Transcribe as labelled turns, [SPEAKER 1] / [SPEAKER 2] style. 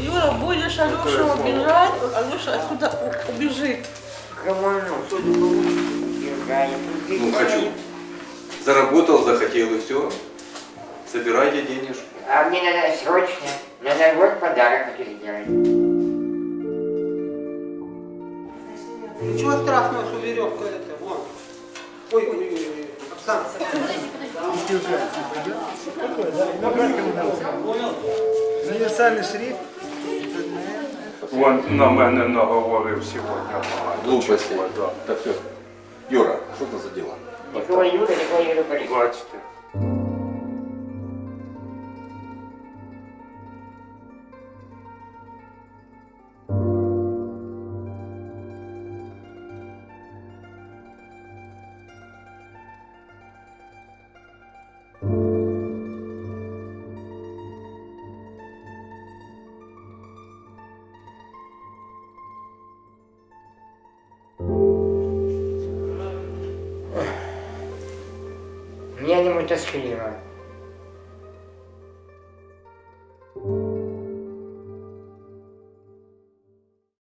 [SPEAKER 1] Юра, будешь Алешу обижать, Алеша отсюда убежит.
[SPEAKER 2] Ну, хочу. Заработал, захотел и все. Собирайте денежку.
[SPEAKER 3] А мне надо срочно. На Новый год подарок хочу сделать.
[SPEAKER 4] Ничего страшного, что веревка это, вон. Ой, ой, ой, ой, Оксана
[SPEAKER 5] Універсальний шрифт.
[SPEAKER 6] Він на мене наговорив сьогодні. багато
[SPEAKER 2] Глупости.
[SPEAKER 6] чого, да.
[SPEAKER 2] Так все. Юра, что это за дела?
[SPEAKER 3] Никого Юра, никого Юра Борис.
[SPEAKER 6] Бачите.
[SPEAKER 3] Мне не тоскливо.